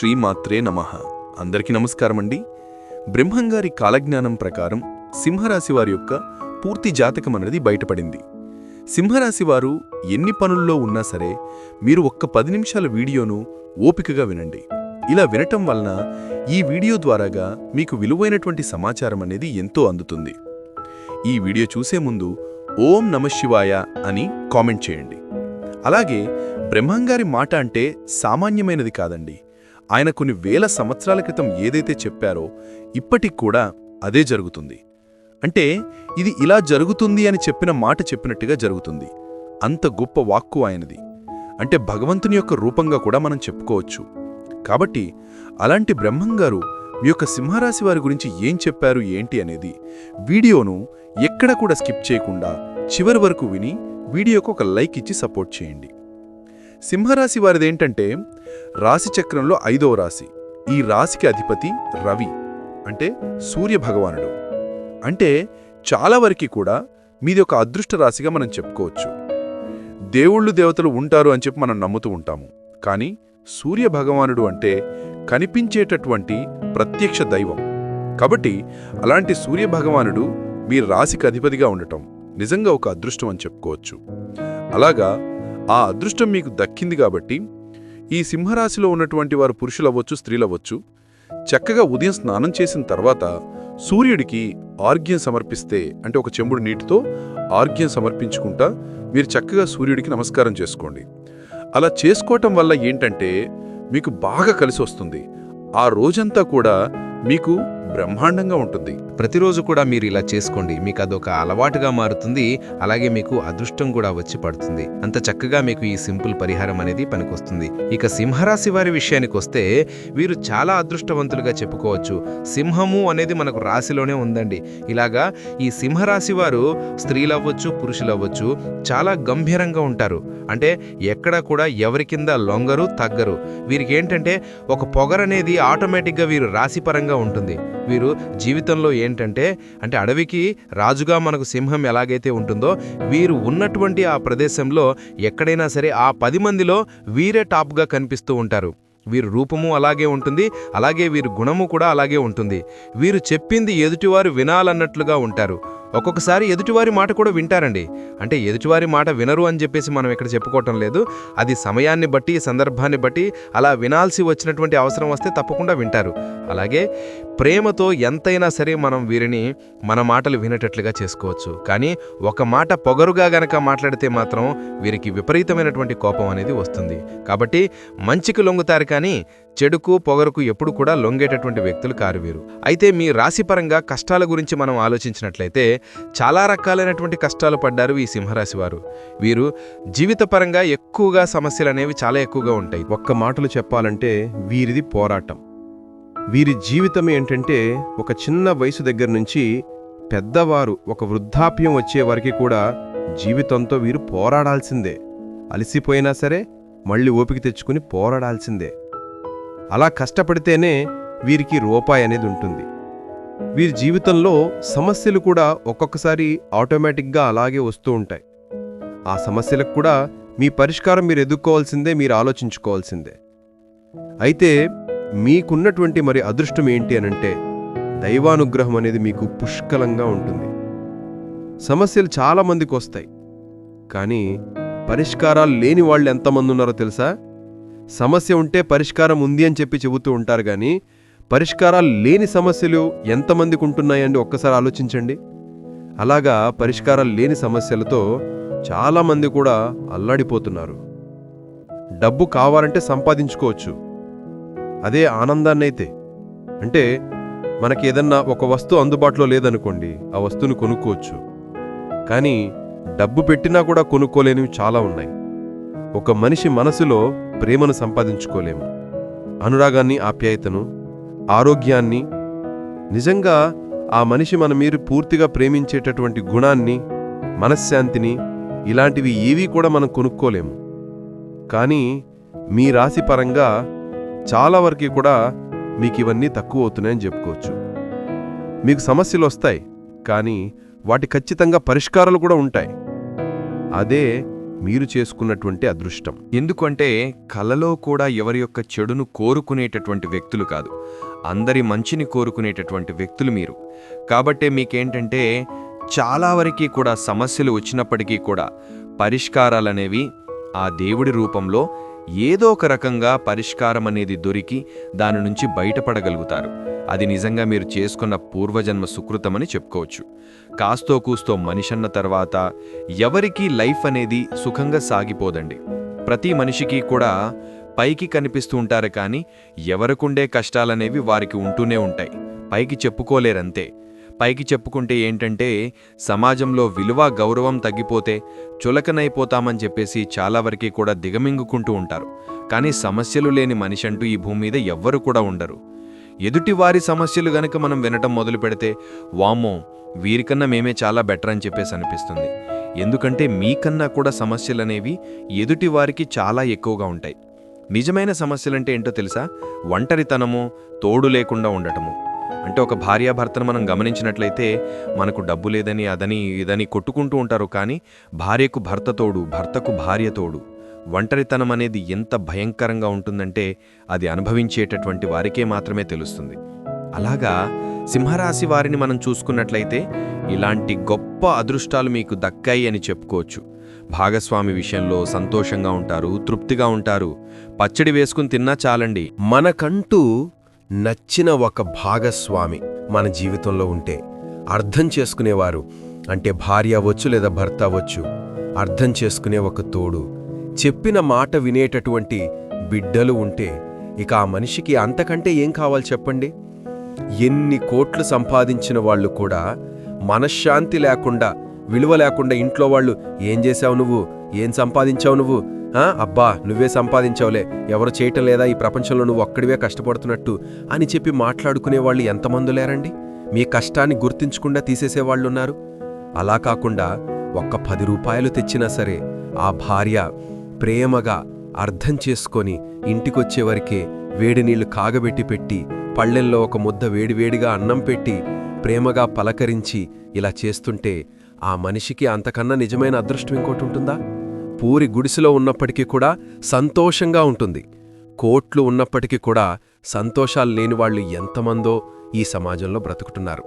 శ్రీమాత్రే నమ. అందరికీ నమస్కారమండి. బ్రహ్మంగారి కాలజ్ఞానం ప్రకారం సింహరాశి వారి యొక్క పూర్తి జాతకం అనేది బయటపడింది. సింహరాశి వారు ఎన్ని పనుల్లో ఉన్నా సరే మీరు ఒక్క పది నిమిషాల వీడియోను ఓపికగా వినండి. ఇలా వినటం వలన ఈ వీడియో ద్వారాగా మీకు విలువైనటువంటి సమాచారం అనేది ఎంతో అందుతుంది. ఈ వీడియో చూసే ముందు ఓం నమశివాయ అని కామెంట్ చేయండి. అలాగే బ్రహ్మంగారి మాట అంటే సామాన్యమైనది కాదండి. ఆయన కొన్ని వేల సంవత్సరాల క్రితం ఏదైతే చెప్పారో ఇప్పటికి కూడా అదే జరుగుతుంది. అంటే ఇది ఇలా జరుగుతుంది అని చెప్పిన మాట చెప్పినట్టుగా జరుగుతుంది. అంత గొప్ప వాక్కు ఆయనది. అంటే భగవంతుని యొక్క రూపంగా కూడా మనం చెప్పుకోవచ్చు. కాబట్టి అలాంటి బ్రహ్మంగారు మీ యొక్క సింహరాశి వారి గురించి ఏం చెప్పారు ఏంటి అనేది వీడియోను ఎక్కడ కూడా స్కిప్ చేయకుండా చివరి వరకు విని వీడియోకు ఒక లైక్ ఇచ్చి సపోర్ట్ చేయండి. సింహరాశి వారిదేంటంటే రాశిచక్రంలో ఐదవ రాశి. ఈ రాశికి అధిపతి రవి. అంటే సూర్య భగవానుడు. అంటే చాలా వరకు కూడా మీది ఒక అదృష్ట రాశిగా మనం చెప్పుకోవచ్చు. దేవుళ్ళు దేవతలు ఉంటారు అని చెప్పి మనం నమ్ముతూ ఉంటాము. కానీ సూర్య భగవానుడు అంటే కనిపించేటటువంటి ప్రత్యక్ష దైవం. కాబట్టి అలాంటి సూర్య భగవానుడు మీ రాశికి అధిపతిగా ఉండటం నిజంగా ఒక అదృష్టం అని చెప్పుకోవచ్చు. అలాగా ఆ అదృష్టం మీకు దక్కింది కాబట్టి ఈ సింహరాశిలో ఉన్నటువంటి వారు పురుషులవ్వచ్చు స్త్రీలవ్వచ్చు చక్కగా ఉదయం స్నానం చేసిన తర్వాత సూర్యుడికి ఆర్ఘ్యం సమర్పిస్తే అంటే ఒక చెంబుడు నీటితో ఆర్ఘ్యం సమర్పించుకుంటా మీరు చక్కగా సూర్యుడికి నమస్కారం చేసుకోండి. అలా చేసుకోవటం వల్ల ఏంటంటే మీకు బాగా కలిసి వస్తుంది ఆ రోజంతా కూడా మీకు బ్రహ్మాండంగా ఉంటుంది. ప్రతిరోజు కూడా మీరు ఇలా చేసుకోండి. మీకు అదొక అలవాటుగా మారుతుంది. అలాగే మీకు అదృష్టం కూడా వచ్చి పడుతుంది. అంత చక్కగా మీకు ఈ సింపుల్ పరిహారం అనేది పనికొస్తుంది. ఇక సింహరాశి వారి విషయానికి వస్తే వీరు చాలా అదృష్టవంతులుగా చెప్పుకోవచ్చు. సింహము అనేది మనకు రాశిలోనే ఉందండి. ఇలాగా ఈ సింహరాశి వారు స్త్రీలవ్వచ్చు పురుషులవ్వచ్చు చాలా గంభీరంగా ఉంటారు. అంటే ఎక్కడ కూడా ఎవరి కింద లొంగరు తగ్గరు. వీరికి ఏంటంటే ఒక పొగరనేది ఆటోమేటిక్గా వీరు రాశిపరంగా ఉంటుంది. వీరు జీవితంలో ఏంటంటే అంటే అడవికి రాజుగా మనకు సింహం ఎలాగైతే ఉంటుందో వీరు ఉన్నటువంటి ఆ ప్రదేశంలో ఎక్కడైనా సరే ఆ పది మందిలో వీరే టాప్గా కనిపిస్తూ ఉంటారు. వీరు రూపము అలాగే ఉంటుంది అలాగే వీరు గుణము కూడా అలాగే ఉంటుంది. వీరు చెప్పింది ఎదుటివారు వినాలన్నట్లుగా ఉంటారు. ఒక్కొక్కసారి ఎదుటివారి మాట కూడా వింటారండి. అంటే ఎదుటివారి మాట వినరు అని చెప్పేసి మనం ఇక్కడ చెప్పుకోవటం లేదు. అది సమయాన్ని బట్టి సందర్భాన్ని బట్టి అలా వినాల్సి వచ్చినటువంటి అవసరం వస్తే తప్పకుండా వింటారు. అలాగే ప్రేమతో ఎంతైనా సరే మనం వీరిని మన మాటలు వినేటట్లుగా చేసుకోవచ్చు. కానీ ఒక మాట పొగరుగా గనక మాట్లాడితే మాత్రం వీరికి విపరీతమైనటువంటి కోపం అనేది వస్తుంది. కాబట్టి మంచికి లొంగుతారు కానీ చెడుకు పొగరుకు ఎప్పుడు కూడా లొంగేటటువంటి వ్యక్తులు కారు వీరు. అయితే మీ రాశిపరంగా కష్టాల గురించి మనం ఆలోచించినట్లయితే చాలా రకాలైనటువంటి కష్టాలు పడ్డారు ఈ సింహరాశి వారు. వీరు జీవితపరంగా ఎక్కువగా సమస్యలు అనేవి చాలా ఎక్కువగా ఉంటాయి. ఒక్క మాటలు చెప్పాలంటే వీరిది పోరాటం. వీరి జీవితం ఏంటంటే ఒక చిన్న వయసు దగ్గర నుంచి పెద్దవారు ఒక వృద్ధాప్యం వచ్చే వరకు కూడా జీవితంతో వీరు పోరాడాల్సిందే. అలసిపోయినా సరే మళ్ళీ ఓపిక తెచ్చుకుని పోరాడాల్సిందే. అలా కష్టపడితేనే వీరికి రూపాయి అనేది ఉంటుంది. వీరి జీవితంలో సమస్యలు కూడా ఒక్కొక్కసారి ఆటోమేటిక్గా అలాగే వస్తూ ఉంటాయి. ఆ సమస్యలకు కూడా మీ పరిష్కారం మీరు ఎదుర్కోవాల్సిందే మీరు ఆలోచించుకోవాల్సిందే. అయితే మీకున్నటువంటి మరి అదృష్టం ఏంటి అనంటే దైవానుగ్రహం అనేది మీకు పుష్కలంగా ఉంటుంది. సమస్యలు చాలామందికి వస్తాయి. కానీ పరిష్కారాలు లేని వాళ్ళు ఎంతమంది ఉన్నారో తెలుసా? సమస్య ఉంటే పరిష్కారం ఉంది అని చెప్పి చెబుతూ ఉంటారు కానీ పరిష్కారాలు లేని సమస్యలు ఎంతమందికి ఉంటున్నాయండి? ఒక్కసారి ఆలోచించండి. అలాగా పరిష్కారాలు లేని సమస్యలతో చాలామంది కూడా అల్లాడిపోతున్నారు. డబ్బు కావాలంటే సంపాదించుకోవచ్చు. అదే ఆనందాన్నైతే. అంటే మనకి ఏదన్నా ఒక వస్తువు అందుబాటులో లేదనుకోండి ఆ వస్తువును కొనుక్కోవచ్చు. కానీ డబ్బు పెట్టినా కూడా కొనుక్కోలేనివి చాలా ఉన్నాయి. ఒక మనిషి మనసులో ప్రేమను సంపాదించుకోలేము. అనురాగాన్ని ఆప్యాయతను ఆరోగ్యాన్ని నిజంగా ఆ మనిషి మన మీరు పూర్తిగా ప్రేమించేటటువంటి గుణాన్ని మనశ్శాంతిని ఇలాంటివి ఏవీ కూడా మనం కొనుక్కోలేము. కానీ మీ రాశి పరంగా చాలా వరకు కూడా మీకు ఇవన్నీ తక్కువ అవుతున్నాయని చెప్పుకోవచ్చు. మీకు సమస్యలు వస్తాయి కానీ వాటి ఖచ్చితంగా పరిష్కారాలు కూడా ఉంటాయి. అదే మీరు చేసుకున్నటువంటి అదృష్టం. ఎందుకంటే కలలో కూడా ఎవరి యొక్క చెడును కోరుకునేటటువంటి వ్యక్తులు కాదు. అందరి మంచిని కోరుకునేటటువంటి వ్యక్తులు మీరు. కాబట్టే మీకేంటంటే చాలా వరకు కూడా సమస్యలు వచ్చినప్పటికీ కూడా పరిష్కారాలనేవి ఆ దేవుడి రూపంలో ఏదో ఒక రకంగా పరిష్కారం అనేది దొరికి దాని నుంచి బయటపడగలుగుతారు. అది నిజంగా మీరు చేసుకున్న పూర్వజన్మ సుకృతమని చెప్పుకోవచ్చు. కాస్తో కూస్తో మనిషన్న తర్వాత ఎవరికీ లైఫ్ అనేది సుఖంగా సాగిపోదండి. ప్రతి మనిషికి కూడా పైకి కనిపిస్తూ ఉంటారు కానీ ఎవరికుండే కష్టాలనేవి వారికి ఉంటూనే ఉంటాయి. పైకి చెప్పుకోలేరంతే. పైకి చెప్పుకుంటే ఏంటంటే సమాజంలో విలువ గౌరవం తగ్గిపోతే చులకనైపోతామని చెప్పేసి చాలా వరకు కూడా దిగమింగుకుంటూ ఉంటారు. కానీ సమస్యలు లేని మనిషి అంటూ ఈ భూమి మీద ఎవ్వరు కూడా ఉండరు. ఎదుటివారి సమస్యలు గనక మనం వినటం మొదలు పెడితే వామ్మో వీరికన్నా మేమే చాలా బెటర్ అని చెప్పేసి అనిపిస్తుంది. ఎందుకంటే మీకన్నా కూడా సమస్యలనేవి ఎదుటివారికి చాలా ఎక్కువగా ఉంటాయి. నిజమైన సమస్యలంటే ఏంటో తెలుసా? ఒంటరితనము తోడు లేకుండా ఉండటము. అంటే ఒక భార్యాభర్తను మనం గమనించినట్లయితే మనకు డబ్బు లేదని అదని ఇదని కొట్టుకుంటూ ఉంటారు కానీ భార్యకు భర్త తోడు భర్తకు భార్య తోడు ఒంటరితనం అనేది ఎంత భయంకరంగా ఉంటుందంటే అది అనుభవించేటటువంటి వారికే మాత్రమే తెలుస్తుంది. అలాగా సింహరాశి వారిని మనం చూసుకున్నట్లయితే ఇలాంటి గొప్ప అదృష్టాలు మీకు దక్కాయి అని చెప్పుకోవచ్చు. భాగస్వామి విషయంలో సంతోషంగా ఉంటారు తృప్తిగా ఉంటారు. పచ్చడి వేసుకుని తిన్నా చాలండి. మనకంటూ నచ్చిన ఒక భాగస్వామి మన జీవితంలో ఉంటే అర్థం చేసుకునేవారు. అంటే భార్య అవ్వచ్చు లేదా భర్త అవ్వచ్చు అర్థం చేసుకునే ఒక తోడు. చెప్పిన మాట వినేటటువంటి బిడ్డలు ఉంటే ఇక ఆ మనిషికి అంతకంటే ఏం కావాలి చెప్పండి? ఎన్ని కోట్లు సంపాదించిన వాళ్ళు కూడా మనశ్శాంతి లేకుండా విలువ లేకుండా ఇంట్లో వాళ్ళు ఏం చేశావు నువ్వు? ఏం సంపాదించావు నువ్వు? అబ్బా నువ్వే సంపాదించావులే. ఎవరు చేయటం లేదా? ఈ ప్రపంచంలో నువ్వు ఒక్కడివే కష్టపడుతున్నట్టు అని చెప్పి మాట్లాడుకునేవాళ్ళు ఎంతమందు ఎంతమంది లేరండి? మీ కష్టాన్ని గుర్తించకుండా తీసేసేవాళ్ళున్నారు అలా కాకుండా ఒక్క పది రూపాయలు తెచ్చినా సరే ఆ భార్య ప్రేమగా అర్థం చేసుకొని ఇంటికొచ్చేవరకే వేడి నీళ్ళు కాగబెట్టి పెట్టి పళ్ళెల్లో ఒక ముద్ద వేడివేడిగా అన్నం పెట్టి ప్రేమగా పలకరించి ఇలా చేస్తుంటే ఆ మనిషికి అంతకన్నా నిజమైన అదృష్టం ఇంకోటి ఉంటుందా? పూరి గుడిసెలో ఉన్నప్పటికీ కూడా సంతోషంగా ఉంటుంది. కోట్లు ఉన్నప్పటికీ కూడా సంతోషాలు లేని వాళ్ళు ఎంతమందో ఈ సమాజంలో బ్రతుకుతున్నారు.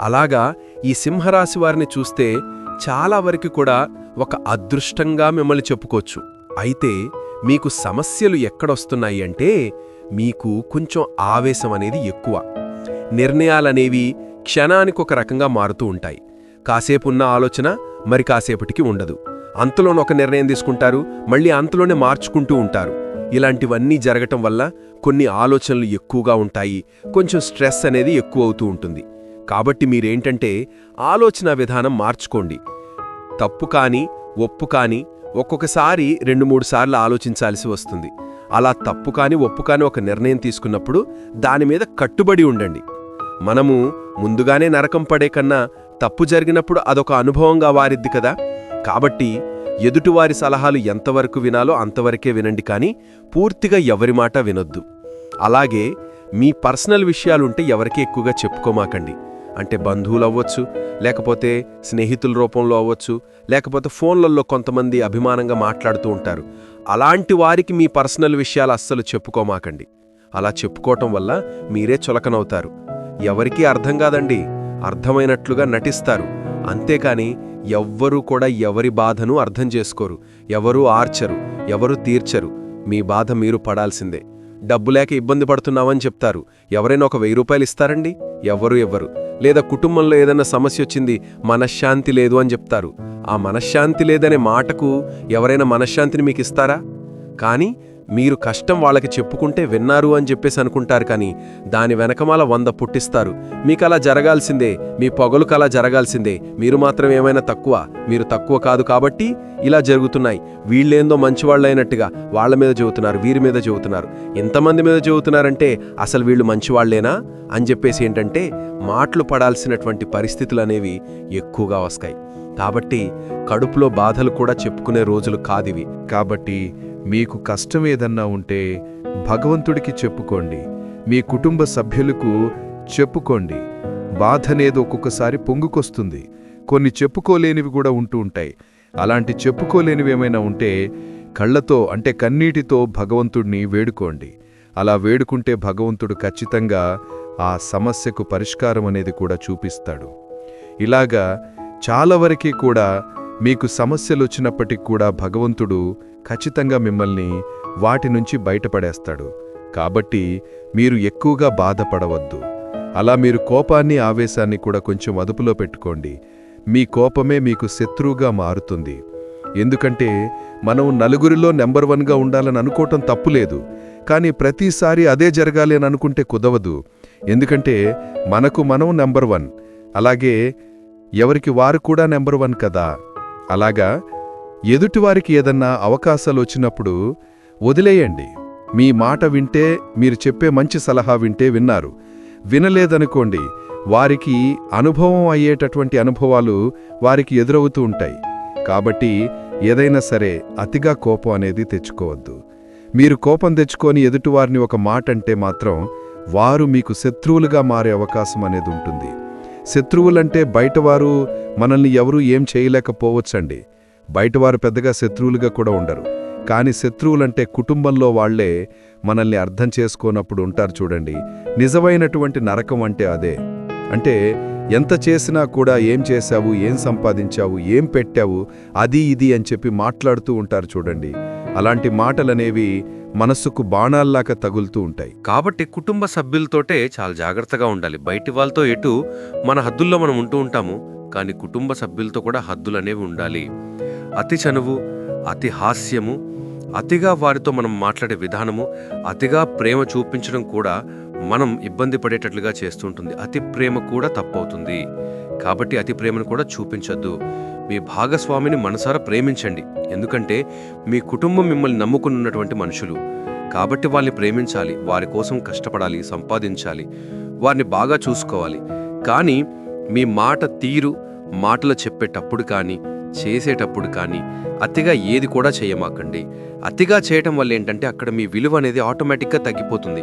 అలాగా ఈ సింహరాశి వారిని చూస్తే చాలా వరకు కూడా ఒక అదృష్టంగా మిమ్మల్ని చెప్పుకోవచ్చు. అయితే మీకు సమస్యలు ఎక్కడొస్తున్నాయి అంటే మీకు కొంచెం ఆవేశం అనేది ఎక్కువ. నిర్ణయాలనేవి క్షణానికి ఒక రకంగా మారుతూ ఉంటాయి. కాసేపున్న ఆలోచన మరి కాసేపటికి ఉండదు. అంతలోనే ఒక నిర్ణయం తీసుకుంటారు మళ్ళీ అంతలోనే మార్చుకుంటూ ఉంటారు. ఇలాంటివన్నీ జరగటం వల్ల కొన్ని ఆలోచనలు ఎక్కువగా ఉంటాయి కొంచెం స్ట్రెస్ అనేది ఎక్కువ అవుతూ ఉంటుంది. కాబట్టి మీరేంటంటే ఆలోచన విధానం మార్చుకోండి. తప్పు కాని ఒప్పు కాని ఒక్కొక్కసారి రెండు మూడు సార్లు ఆలోచించాల్సి వస్తుంది. అలా తప్పు కాని ఒప్పు కాని ఒక నిర్ణయం తీసుకున్నప్పుడు దాని మీద కట్టుబడి ఉండండి. మనము ముందుగానే నరకం పడే కన్నా తప్పు జరిగినప్పుడు అదొక అనుభవంగా వారిద్ది కదా. కాబట్టి ఎదుటివారి సలహాలు ఎంతవరకు వినాలో అంతవరకే వినండి కానీ పూర్తిగా ఎవరి మాట వినొద్దు. అలాగే మీ పర్సనల్ విషయాలుంటే ఎవరికీ ఎక్కువగా చెప్పుకోమాకండి. అంటే బంధువులు అవ్వచ్చు లేకపోతే స్నేహితుల రూపంలో అవ్వచ్చు లేకపోతే ఫోన్లలో కొంతమంది అభిమానంగా మాట్లాడుతూ ఉంటారు. అలాంటి వారికి మీ పర్సనల్ విషయాలు అస్సలు చెప్పుకోమాకండి. అలా చెప్పుకోవటం వల్ల మీరే చులకనవుతారు. ఎవరికీ అర్థం కాదండి. అర్థమైనట్లుగా నటిస్తారు. అంతేకాని ఎవ్వరూ కూడా ఎవరి బాధను అర్థం చేసుకోరు. ఎవరూ ఆర్చరు. ఎవరు తీర్చరు. మీ బాధ మీరు పడాల్సిందే. డబ్బు లేక ఇబ్బంది పడుతున్నామని చెప్తారు. ఎవరైనా ఒక వెయ్యి రూపాయలు ఇస్తారండి? ఎవరు ఎవ్వరు లేదా కుటుంబంలో ఏదైనా సమస్య వచ్చింది మనశ్శాంతి లేదు అని చెప్తారు. ఆ మనశ్శాంతి లేదనే మాటకు ఎవరైనా మనశ్శాంతిని మీకు ఇస్తారా? కానీ మీరు కష్టం వాళ్ళకి చెప్పుకుంటే విన్నారు అని చెప్పేసి అనుకుంటారు కానీ దాని వెనకమాల వంద పుట్టిస్తారు. మీకు అలా జరగాల్సిందే మీ పొగలు అలా జరగాల్సిందే. మీరు మాత్రం ఏమైనా తక్కువ మీరు తక్కువ కాదు కాబట్టి ఇలా జరుగుతున్నాయి. వీళ్ళేందో మంచివాళ్ళైనట్టుగా వాళ్ళ మీద చెబుతున్నారు వీరి మీద చెబుతున్నారు. ఎంతమంది మీద చెబుతున్నారంటే అసలు వీళ్ళు మంచివాళ్ళేనా అని చెప్పేసి ఏంటంటే మాటలు పడాల్సినటువంటి పరిస్థితులు అనేవి ఎక్కువగా వస్తాయి. కాబట్టి కడుపులో బాధలు కూడా చెప్పుకునే రోజులు కాదివి. కాబట్టి మీకు కష్టం ఏదన్నా ఉంటే భగవంతుడికి చెప్పుకోండి. మీ కుటుంబ సభ్యులకు చెప్పుకోండి. బాధనేది ఒక్కొక్కసారి పొంగుకొస్తుంది. కొన్ని చెప్పుకోలేనివి కూడా ఉంటూ ఉంటాయి. అలాంటి చెప్పుకోలేనివి ఏమైనా ఉంటే కళ్ళతో అంటే కన్నీటితో భగవంతుడిని వేడుకోండి. అలా వేడుకుంటే భగవంతుడు ఖచ్చితంగా ఆ సమస్యకు పరిష్కారం అనేది కూడా చూపిస్తాడు. ఇలాగా చాలా వరకే కూడా మీకు సమస్యలు వచ్చినప్పటికి కూడా భగవంతుడు ఖచ్చితంగా మిమ్మల్ని వాటి నుంచి బయటపడేస్తాడు. కాబట్టి మీరు ఎక్కువగా బాధపడవద్దు. అలా మీరు కోపాన్ని ఆవేశాన్ని కూడా కొంచెం అదుపులో పెట్టుకోండి. మీ కోపమే మీకు శత్రువుగా మారుతుంది. ఎందుకంటే మనం నలుగురిలో నెంబర్ వన్గా ఉండాలని అనుకోవటం తప్పులేదు కానీ ప్రతిసారి అదే జరగాలి అని అనుకుంటే కుదవదు. ఎందుకంటే మనకు మనం నెంబర్ వన్. అలాగే ఎవరికి వారు కూడా నెంబర్ వన్ కదా. అలాగా? ఎదుటివారికి ఏదన్నా అవకాశాలు వచ్చినప్పుడు వదిలేయండి. మీ మాట వింటే మీరు చెప్పే మంచి సలహా వింటే విన్నారు. వినలేదనుకోండి వారికి అనుభవం అయ్యేటటువంటి అనుభవాలు వారికి ఎదురవుతూ ఉంటాయి. కాబట్టి ఏదైనా సరే అతిగా కోపం అనేది తెచ్చుకోవద్దు. మీరు కోపం తెచ్చుకొని ఎదుటివారిని ఒక మాట అంటే మాత్రం వారు మీకు శత్రువులుగా మారే అవకాశం అనేది ఉంటుంది. శత్రువులంటే బయటవారు మనల్ని ఎవరూ ఏం చేయలేకపోవచ్చండి. బయటవారు పెద్దగా శత్రువులుగా కూడా ఉండరు. కానీ శత్రువులంటే కుటుంబంలో వాళ్ళే మనల్ని అర్థం చేసుకోనప్పుడు ఉంటారు చూడండి. నిజమైనటువంటి నరకం అంటే అదే. అంటే ఎంత చేసినా కూడా ఏం చేశావు ఏం సంపాదించావు ఏం పెట్టావు అది ఇది అని చెప్పి మాట్లాడుతూ ఉంటారు చూడండి. అలాంటి మాటలనేవి మనస్సుకు బాణాల్లాగా తగులుతూ ఉంటాయి. కాబట్టి కుటుంబ సభ్యులతోటే చాలా జాగ్రత్తగా ఉండాలి. బయటి వాళ్ళతో ఎటు మన హద్దుల్లో మనం ఉంటూ ఉంటాము. కానీ కుటుంబ సభ్యులతో కూడా హద్దులు అనేవి ఉండాలి. అతి చనువు అతి హాస్యము అతిగా వారితో మనం మాట్లాడే విధానము అతిగా ప్రేమ చూపించడం కూడా మనం ఇబ్బంది పడేటట్లుగా చేస్తుంటుంది. అతి ప్రేమ కూడా తప్పవుతుంది. కాబట్టి అతి ప్రేమను కూడా చూపించొద్దు. మీ భాగస్వామిని మనసారా ప్రేమించండి. ఎందుకంటే మీ కుటుంబం మిమ్మల్ని నమ్ముకున్నటువంటి మనుషులు. కాబట్టి వాళ్ళని ప్రేమించాలి వారి కోసం కష్టపడాలి సంపాదించాలి వారిని బాగా చూసుకోవాలి. కానీ మీ మాట తీరు మాటలు చెప్పేటప్పుడు కానీ చేసేటప్పుడు కానీ అతిగా ఏది కూడా చేయమాకండి. అతిగా చేయటం వల్ల ఏంటంటే అక్కడ మీ విలువ అనేది ఆటోమేటిక్గా తగ్గిపోతుంది.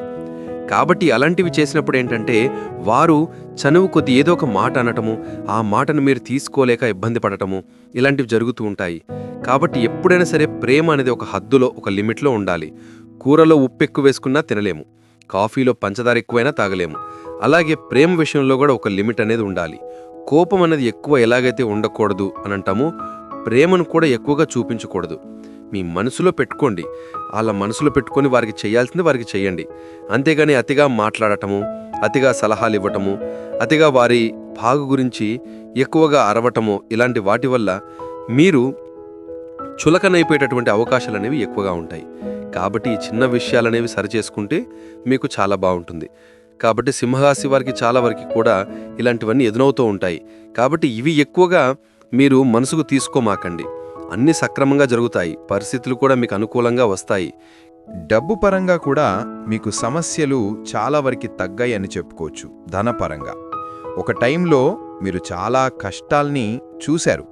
కాబట్టి అలాంటివి చేసినప్పుడు ఏంటంటే వారు చనువు కొద్ది ఏదో ఒక మాట అనటము ఆ మాటను మీరు తీసుకోలేక ఇబ్బంది పడటము ఇలాంటివి జరుగుతూ ఉంటాయి. కాబట్టి ఎప్పుడైనా సరే ప్రేమ అనేది ఒక హద్దులో ఒక లిమిట్లో ఉండాలి. కూరలో ఉప్పు ఎక్కువ వేసుకున్నా తినలేము. కాఫీలో పంచదార ఎక్కువైనా తాగలేము. అలాగే ప్రేమ విషయంలో కూడా ఒక లిమిట్ అనేది ఉండాలి. కోపం అనేది ఎక్కువ ఎలాగైతే ఉండకూడదు అని అంటామో ప్రేమను కూడా ఎక్కువగా చూపించకూడదు. మీ మనసులో పెట్టుకోండి. వాళ్ళ మనసులో పెట్టుకొని వారికి చేయాల్సింది వారికి చేయండి. అంతేగాని అతిగా మాట్లాడటము అతిగా సలహాలు ఇవ్వటము అతిగా వారి బాగు గురించి ఎక్కువగా అరవటము ఇలాంటి వాటి వల్ల మీరు చులకనైపోయేటటువంటి అవకాశాలు అనేవి ఎక్కువగా ఉంటాయి. కాబట్టి ఈ చిన్న విషయాలనేవి సరిచేసుకుంటే మీకు చాలా బాగుంటుంది. కాబట్టి సింహరాశి వారికి చాలా వరకు కూడా ఇలాంటివన్నీ ఎదురవుతూ ఉంటాయి. కాబట్టి ఇవి ఎక్కువగా మీరు మనసుకు తీసుకోమాకండి. అన్ని సక్రమంగా జరుగుతాయి. పరిస్థితులు కూడా మీకు అనుకూలంగా వస్తాయి. డబ్బు పరంగా కూడా మీకు సమస్యలు చాలా వరకు తగ్గాయి అని చెప్పుకోవచ్చు. ధనపరంగా ఒక టైంలో మీరు చాలా కష్టాల్ని చూశారు.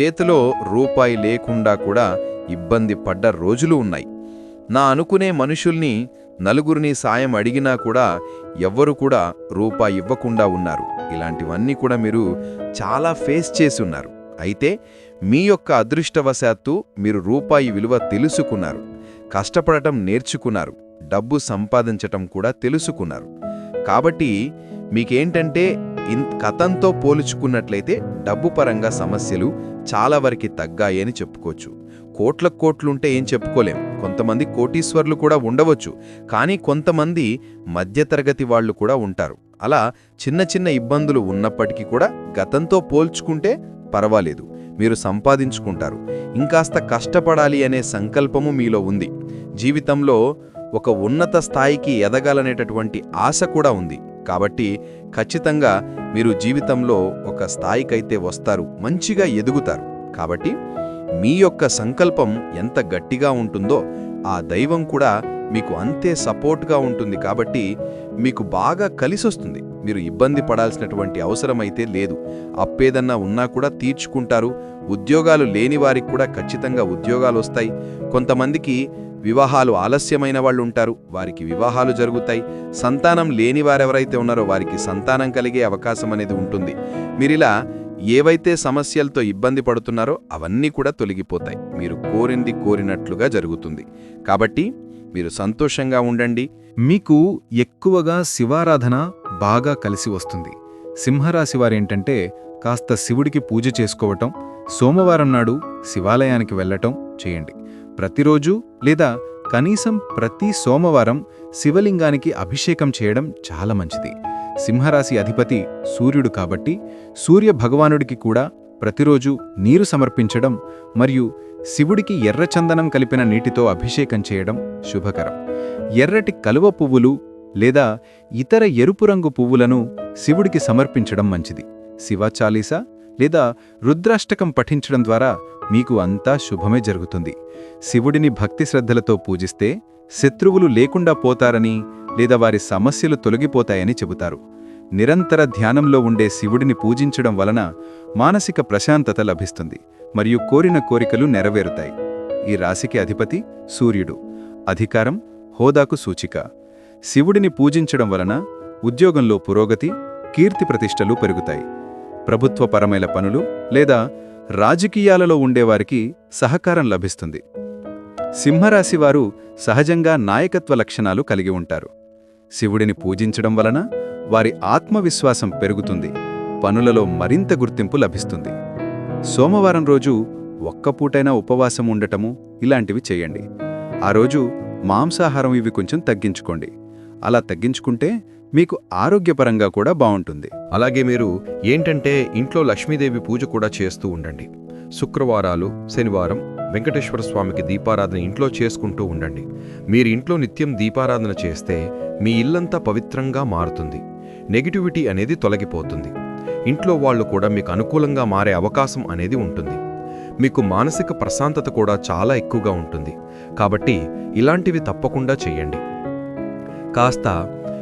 చేతిలో రూపాయి లేకుండా కూడా ఇబ్బంది పడ్డ రోజులు ఉన్నాయి. నా అనుకునే మనుషుల్ని నలుగురిని సాయం అడిగినా కూడా ఎవ్వరు కూడా రూపాయి ఇవ్వకుండా ఉన్నారు. ఇలాంటివన్నీ కూడా మీరు చాలా ఫేస్ చేసి ఉన్నారు. అయితే మీ యొక్క అదృష్టవశాత్తు మీరు రూపాయి విలువ తెలుసుకున్నారు. కష్టపడటం నేర్చుకున్నారు. డబ్బు సంపాదించటం కూడా తెలుసుకున్నారు. కాబట్టి మీకేంటంటే ఇన్ కథంతో పోల్చుకున్నట్లయితే డబ్బు పరంగా సమస్యలు చాలా వరకు తగ్గాయని చెప్పుకోవచ్చు. కోట్ల కోట్లుంటే ఏం చెప్పుకోలేం. కొంతమంది కోటీశ్వర్లు కూడా ఉండవచ్చు కానీ కొంతమంది మధ్యతరగతి వాళ్ళు కూడా ఉంటారు. అలా చిన్న చిన్న ఇబ్బందులు ఉన్నప్పటికీ కూడా గతంతో పోల్చుకుంటే పర్వాలేదు మీరు సంపాదించుకుంటారు. ఇంకాస్త కష్టపడాలి అనే సంకల్పము మీలో ఉంది. జీవితంలో ఒక ఉన్నత స్థాయికి ఎదగాలనేటటువంటి ఆశ కూడా ఉంది. కాబట్టి ఖచ్చితంగా మీరు జీవితంలో ఒక స్థాయికైతే వస్తారు మంచిగా ఎదుగుతారు. కాబట్టి మీ యొక్క సంకల్పం ఎంత గట్టిగా ఉంటుందో ఆ దైవం కూడా మీకు అంతే సపోర్ట్గా ఉంటుంది కాబట్టి మీకు బాగా కలిసొస్తుంది. మీరు ఇబ్బంది పడాల్సినటువంటి అవసరమైతే లేదు. అప్పేదన్నా ఉన్నా కూడా తీర్చుకుంటారు. ఉద్యోగాలు లేని వారికి కూడా ఖచ్చితంగా ఉద్యోగాలు వస్తాయి. కొంతమందికి వివాహాలు ఆలస్యమైన వాళ్ళు ఉంటారు. వారికి వివాహాలు జరుగుతాయి. సంతానం లేని వారెవరైతే ఉన్నారో వారికి సంతానం కలిగే అవకాశం అనేది ఉంటుంది. మీరిలా ఏవైతే సమస్యలతో ఇబ్బంది పడుతున్నారో అవన్నీ కూడా తొలగిపోతాయి. మీరు కోరింది కోరినట్లుగా జరుగుతుంది. కాబట్టి మీరు సంతోషంగా ఉండండి. మీకు ఎక్కువగా శివారాధన బాగా కలిసి వస్తుంది. సింహరాశి వారేంటంటే కాస్త శివుడికి పూజ చేసుకోవటం సోమవారం నాడు శివాలయానికి వెళ్ళటం చేయండి. ప్రతిరోజు లేదా కనీసం ప్రతి సోమవారం శివలింగానికి అభిషేకం చేయడం చాలా మంచిది. సింహరాశి అధిపతి సూర్యుడు కాబట్టి సూర్య భగవానుడికి కూడా ప్రతిరోజు నీరు సమర్పించడం మరియు శివుడికి ఎర్రచందనం కలిపిన నీటితో అభిషేకం చేయడం శుభకరం. ఎర్రటి కలువ పువ్వులు లేదా ఇతర ఎరుపు రంగు పువ్వులను శివుడికి సమర్పించడం మంచిది. శివచాలీస లేదా రుద్రాష్టకం పఠించడం ద్వారా మీకు అంతా శుభమే జరుగుతుంది. శివుడిని భక్తి శ్రద్ధలతో పూజిస్తే శత్రువులు లేకుండా పోతారని లేదా వారి సమస్యలు తొలగిపోతాయని చెబుతారు. నిరంతర ధ్యానంలో ఉండే శివుడిని పూజించడం వలన మానసిక ప్రశాంతత లభిస్తుంది మరియు కోరిన కోరికలు నెరవేరుతాయి. ఈ రాశికి అధిపతి సూర్యుడు. అధికారం హోదాకు సూచిక. శివుడిని పూజించడం వలన ఉద్యోగంలో పురోగతి కీర్తి ప్రతిష్టలు పెరుగుతాయి. ప్రభుత్వపరమైన పనులు లేదా రాజకీయాలలో ఉండేవారికి సహకారం లభిస్తుంది. సింహరాశివారు సహజంగా నాయకత్వ లక్షణాలు కలిగి ఉంటారు. శివుడిని పూజించడం వలన వారి ఆత్మవిశ్వాసం పెరుగుతుంది. పనులలో మరింత గుర్తింపు లభిస్తుంది. సోమవారం రోజు ఒక్కపూటైనా ఉపవాసం ఉండటము ఇలాంటివి చేయండి. ఆ రోజు మాంసాహారం ఇవి కొంచెం తగ్గించుకోండి. అలా తగ్గించుకుంటే మీకు ఆరోగ్యపరంగా కూడా బాగుంటుంది. అలాగే మీరు ఏంటంటే ఇంట్లో లక్ష్మీదేవి పూజ కూడా చేస్తూ ఉండండి. శుక్రవారాలు శనివారం వెంకటేశ్వర స్వామికి దీపారాధన ఇంట్లో చేసుకుంటూ ఉండండి. మీరు ఇంట్లో నిత్యం దీపారాధన చేస్తే మీ ఇల్లంతా పవిత్రంగా మారుతుంది. నెగిటివిటీ అనేది తొలగిపోతుంది. ఇంట్లో వాళ్ళు కూడా మీకు అనుకూలంగా మారే అవకాశం అనేది ఉంటుంది. మీకు మానసిక ప్రశాంతత కూడా చాలా ఎక్కువగా ఉంటుంది. కాబట్టి ఇలాంటివి తప్పకుండా చేయండి. కాస్త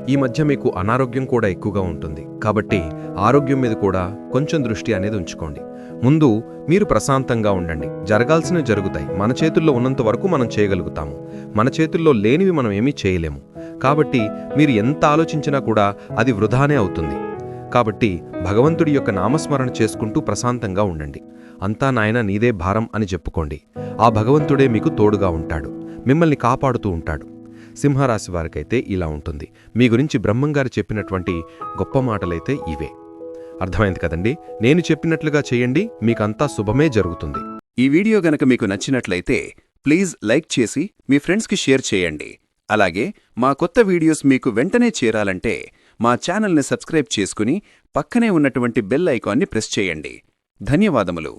ఈ మధ్య మీకు అనారోగ్యం కూడా ఎక్కువగా ఉంటుంది. కాబట్టి ఆరోగ్యం మీద కూడా కొంచెం దృష్టి అనేది ఉంచుకోండి. ముందు మీరు ప్రశాంతంగా ఉండండి. జరగాల్సినవి జరుగుతాయి. మన చేతుల్లో ఉన్నంత వరకు మనం చేయగలుగుతాము. మన చేతుల్లో లేనివి మనం ఏమీ చేయలేము. కాబట్టి మీరు ఎంత ఆలోచించినా కూడా అది వృధానే అవుతుంది. కాబట్టి భగవంతుడి యొక్క నామస్మరణ చేసుకుంటూ ప్రశాంతంగా ఉండండి. అంతా నాయన నీదే భారం అని చెప్పుకోండి. ఆ భగవంతుడే మీకు తోడుగా ఉంటాడు. మిమ్మల్ని కాపాడుతూ ఉంటాడు. సింహరాశి వారికైతే ఇలా ఉంటుంది. మీ గురించి బ్రహ్మంగారు చెప్పినటువంటి గొప్ప మాటలైతే ఇవే. అర్థమైంది కదండి? నేను చెప్పినట్లుగా చేయండి మీకంతా శుభమే జరుగుతుంది. ఈ వీడియో గనక మీకు నచ్చినట్లయితే ప్లీజ్ లైక్ చేసి మీ ఫ్రెండ్స్కి షేర్ చేయండి. అలాగే మా కొత్త వీడియోస్ మీకు వెంటనే చేరాలంటే మా ఛానల్ని సబ్స్క్రైబ్ చేసుకుని పక్కనే ఉన్నటువంటి బెల్ ఐకాన్ని ప్రెస్ చేయండి. ధన్యవాదములు.